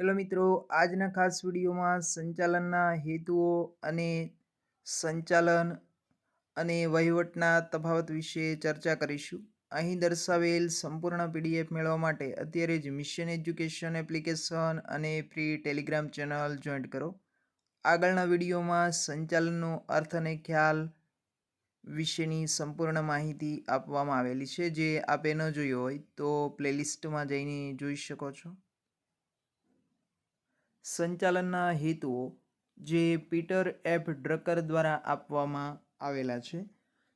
Hello મિત્રો, આજના ખાસ વિડીયોમાં સંચાલનના હેતુઓ અને સંચાલન અને વહીવટના તફાવત વિશે ચર્ચા કરીશું. અહીં દર્શાવેલ સંપૂર્ણ પીડીએફ મેળવવા માટે અત્યારે જ મિશન એજ્યુકેશન એપ્લિકેશન અને ફ્રી ટેલિગ્રામ ચેનલ જોઈન્ટ કરો. આગળના વિડીયોમાં સંચાલનનો અર્થ અને ખ્યાલ વિશેની સંપૂર્ણ માહિતી આપવામાં આવેલી છે. જે આપે ન જોયો હોય તો પ્લેલિસ્ટમાં જઈને જોઈ શકો છો. સંચાલનના હેતુઓ જે પીટર એફ ડ્રકર દ્વારા આપવામાં આવેલા છે.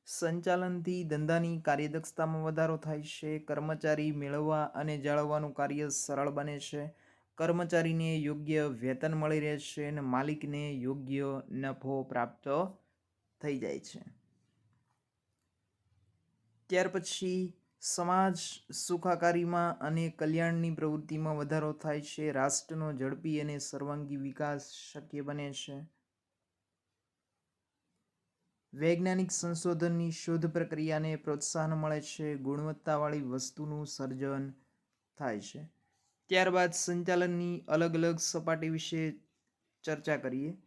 સંચાલનથી ધંધાની કાર્યદક્ષતામાં વધારો થાય છે, કર્મચારી મેળવવા અને જાળવવાનું કાર્ય સરળ બને છે, કર્મચારીને યોગ્ય વેતન મળી રહે છે અને માલિકને યોગ્ય નફો પ્રાપ્ત થઈ જાય છે. ત્યાર પછી સમાજ સુખાકારીમાં અને કલ્યાણની પ્રવૃત્તિમાં વધારો થાય છે. રાષ્ટ્રનો ઝડપી અને સર્વાંગી વિકાસ શક્ય બને છે. વૈજ્ઞાનિક સંશોધનની શોધ પ્રક્રિયાને પ્રોત્સાહન મળે છે. ગુણવત્તાવાળી વસ્તુનું સર્જન થાય છે. ત્યારબાદ સંચાલનની અલગ અલગ સપાટી વિશે ચર્ચા કરીએ.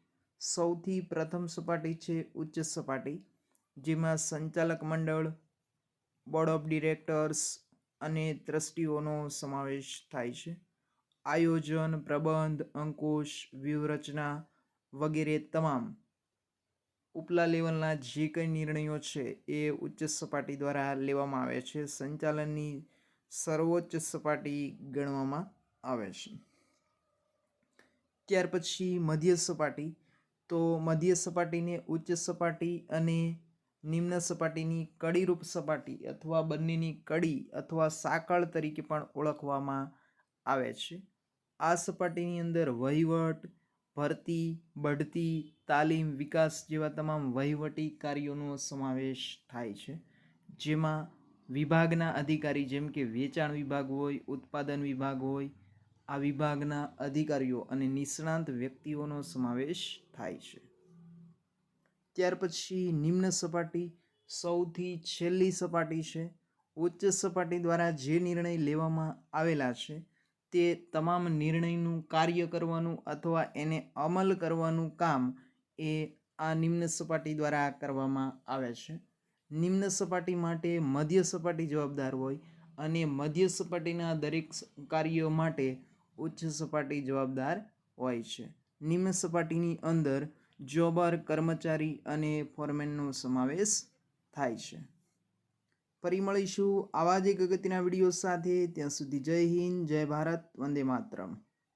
સૌથી પ્રથમ સપાટી છે ઉચ્ચ સપાટી, જેમાં સંચાલક મંડળ બોર્ડ ઓફ ડિરેક્ટર્સ અને ટ્રસ્ટીઓનો સમાવેશ થાય છે. આયોજન, પ્રબંધ, અંકુશ, વ્યૂહરચના વગેરે તમામ ઉપલા લેવલના જે કંઈ નિર્ણયો છે એ ઉચ્ચ સપાટી દ્વારા લેવામાં આવે છે. સંચાલનની સર્વોચ્ચ સપાટી ગણવામાં આવે છે. ત્યાર પછી મધ્ય સપાટી. તો મધ્ય સપાટીને ઉચ્ચ સપાટી અને નિમ્ન સપાટીની કડીરૂપ સપાટી અથવા બંનેની કડી અથવા સાંકળ તરીકે પણ ઓળખવામાં આવે છે. આ સપાટીની અંદર વહીવટ, ભરતી, બઢતી, તાલીમ, વિકાસ જેવા તમામ વહીવટી કાર્યોનો સમાવેશ થાય છે. જેમાં વિભાગના અધિકારી જેમ કે વેચાણ વિભાગ હોય, ઉત્પાદન વિભાગ હોય, આ વિભાગના અધિકારીઓ અને નિષ્ણાંત વ્યક્તિઓનો સમાવેશ થાય છે. ત્યાર પછી નિમ્ન સપાટી સૌથી છેલ્લી સપાટી છે. ઉચ્ચ સપાટી દ્વારા જે નિર્ણય લેવામાં આવેલા છે તે તમામ નિર્ણયનું કાર્ય કરવાનું અથવા એને અમલ કરવાનું કામ એ આ નિમ્ન સપાટી દ્વારા કરવામાં આવે છે. નિમ્ન સપાટી માટે મધ્ય સપાટી જવાબદાર હોય અને મધ્ય સપાટીના દરેક કાર્યો માટે ઉચ્ચ સપાટી જવાબદાર હોય છે. નિમ્ન સપાટીની અંદર જોબર કર્મચારી અને ફોરમેનનો સમાવેશ થાય છે. ફરી મળીશું આવા જ એક અગત્યના વીડિયો સાથે. ત્યાં સુધી જય હિન્દ, જય ભારત, વંદે માતરમ.